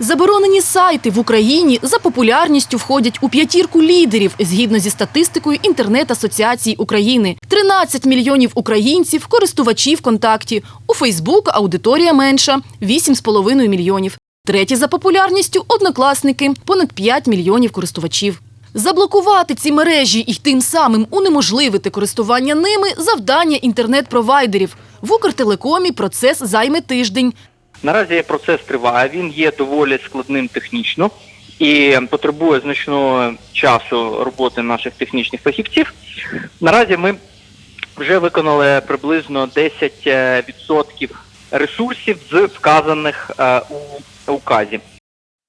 Заборонені сайти в Україні за популярністю входять у п'ятірку лідерів згідно зі статистикою інтернет-асоціації України. 13 мільйонів українців користувачі ВКонтакті. У Фейсбук аудиторія менша 8,5 мільйонів. Треті за популярністю однокласники понад 5 мільйонів користувачів. Заблокувати ці мережі і тим самим унеможливити користування ними завдання інтернет-провайдерів. В Укртелекомі процес займе тиждень. Наразі процес триває, він є доволі складним технічно і потребує значного часу роботи наших технічних фахівців. Наразі ми вже виконали приблизно 10% ресурсів з вказаних е, у указі.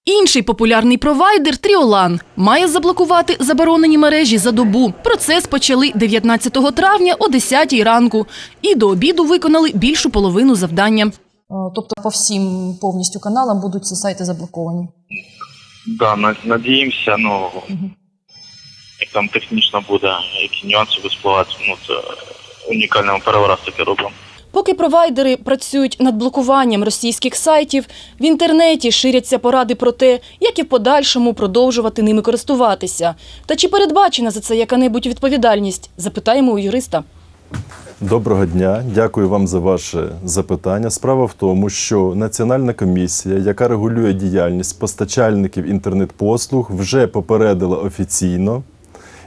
Інший популярний провайдер Тріолан має заблокувати заборонені мережі за добу. Процес почали 19 травня о 10 ранку і до обіду виконали більшу половину завдання. Тобто по всім повністю каналам будуть ці сайти заблоковані. Да, на- надіємося, ну як там технічно буде, які нюанси виспливати, ну це унікальний переворот таки робимо. Поки провайдери працюють над блокуванням російських сайтів, в інтернеті ширяться поради про те, як і в подальшому продовжувати ними користуватися. Та чи передбачена за це яка-небудь відповідальність? Запитаємо у юриста. Доброго дня, дякую вам за ваше запитання. Справа в тому, що Національна комісія, яка регулює діяльність постачальників інтернет-послуг, вже попередила офіційно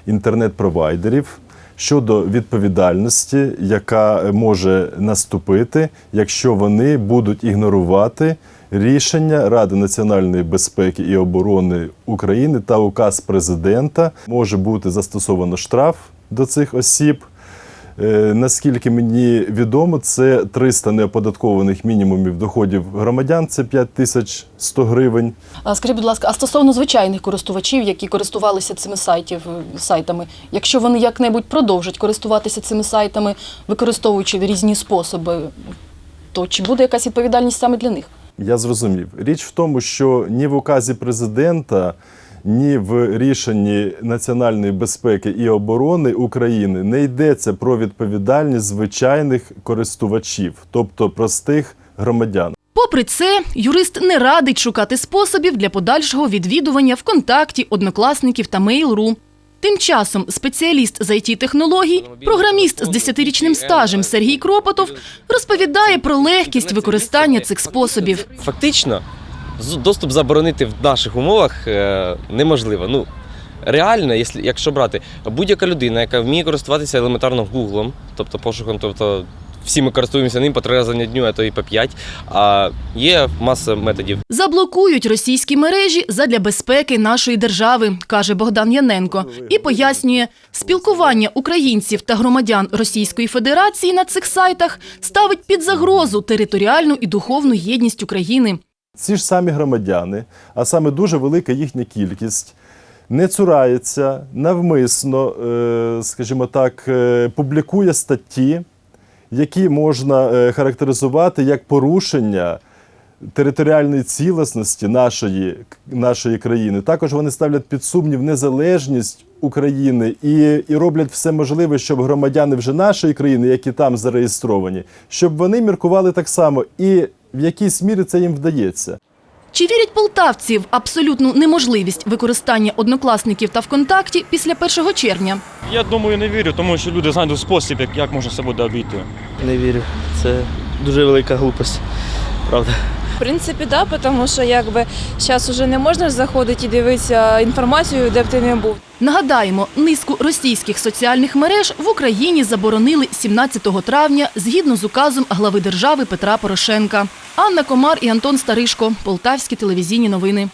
інтернет-провайдерів щодо відповідальності, яка може наступити, якщо вони будуть ігнорувати рішення Ради національної безпеки і оборони України та указ президента. Може бути застосовано штраф до цих осіб. Е, Наскільки мені відомо, це 300 неоподаткованих мінімумів доходів громадян, це 5100 гривень. А скажіть, будь ласка, а стосовно звичайних користувачів, які користувалися цими сайтів, сайтами, якщо вони як-небудь продовжать користуватися цими сайтами, використовуючи різні способи, то чи буде якась відповідальність саме для них? Я зрозумів. Річ в тому, що ні в указі президента, ні в рішенні національної безпеки і оборони України не йдеться про відповідальність звичайних користувачів, тобто простих громадян. Попри це, юрист не радить шукати способів для подальшого відвідування ВКонтакті, однокласників та Mail.ru. Тим часом спеціаліст з IT-технологій, програміст з 10-річним стажем Сергій Кропотов розповідає про легкість використання цих способів. Фактично, доступ заборонити в наших умовах е, неможливо. Ну, реально, якщо, якщо брати будь-яка людина, яка вміє користуватися елементарно Гуглом, тобто пошуком, тобто всі ми користуємося ним по три рази на дню, а то і по п'ять. А є маса методів. Заблокують російські мережі задля безпеки нашої держави, каже Богдан Яненко, і пояснює, спілкування українців та громадян Російської Федерації на цих сайтах ставить під загрозу територіальну і духовну єдність України. Ці ж самі громадяни, а саме дуже велика їхня кількість, не цурається навмисно, е, скажімо так, е, публікує статті, які можна е, характеризувати як порушення територіальної цілісності нашої, нашої країни. Також вони ставлять під сумнів незалежність України і, і роблять все можливе, щоб громадяни вже нашої країни, які там зареєстровані, щоб вони міркували так само, і в якійсь мірі це їм вдається. Чи вірять полтавці в абсолютну неможливість використання однокласників та ВКонтакті після 1 червня? Я думаю, не вірю, тому що люди знайдуть спосіб, як, як можна це буде обійти. Не вірю. Це дуже велика глупость. Правда. Принципі, да, тому що якби зараз уже не можна заходити і дивитися інформацію, де б ти не був. Нагадаємо, низку російських соціальних мереж в Україні заборонили 17 травня згідно з указом глави держави Петра Порошенка. Анна Комар і Антон Старишко. Полтавські телевізійні новини.